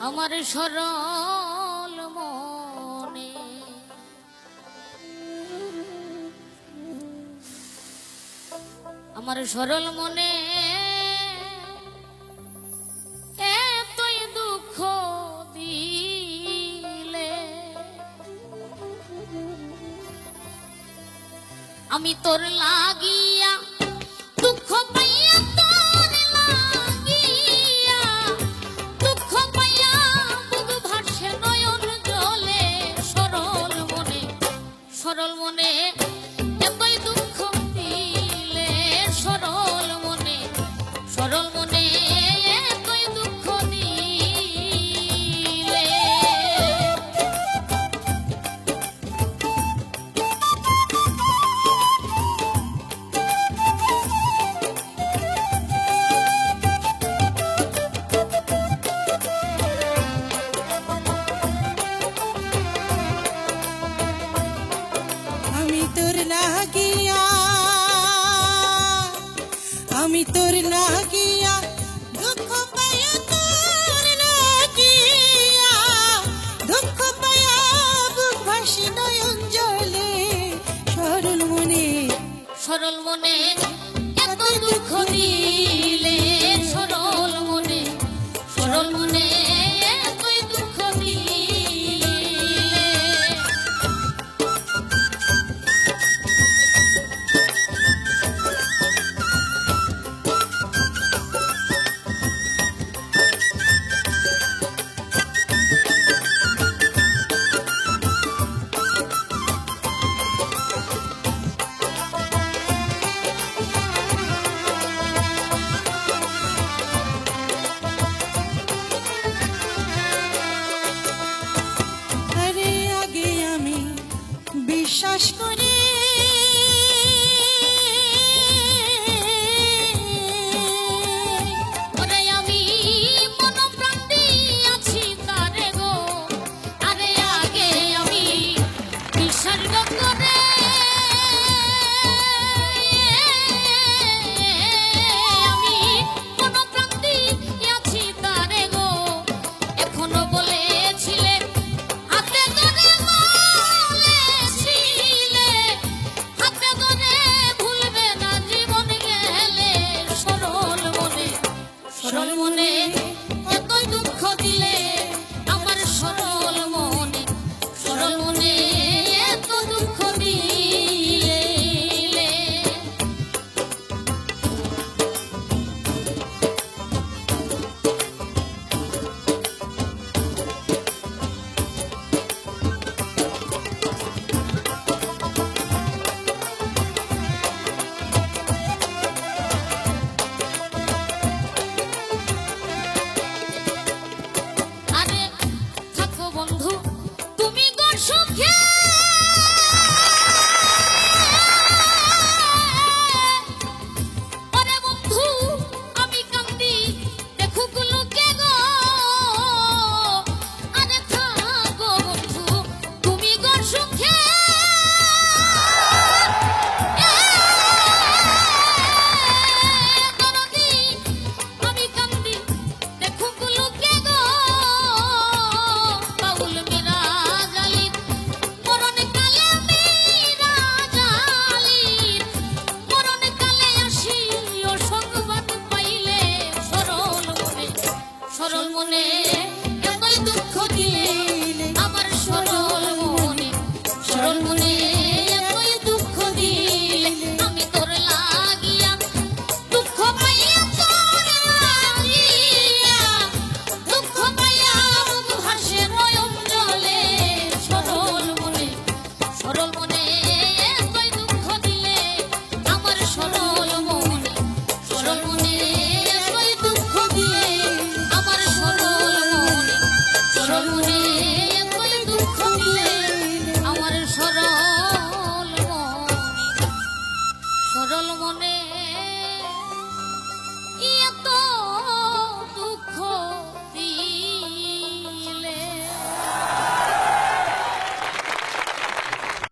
আমার সরল মনে। আমার সরল মনে এতই দুঃখ দিলে। আমি তোর লাগিয়া সরল মনে আমি তোর না গিয়া দুঃখ পায়া তোর না গিয়া দুঃখ বুক ভাসি নয়ন জলে সরল মনে সরল মনে এত দুঃখ মনে মনে দুঃখ দিলে আমার সরল মনে সরল মনে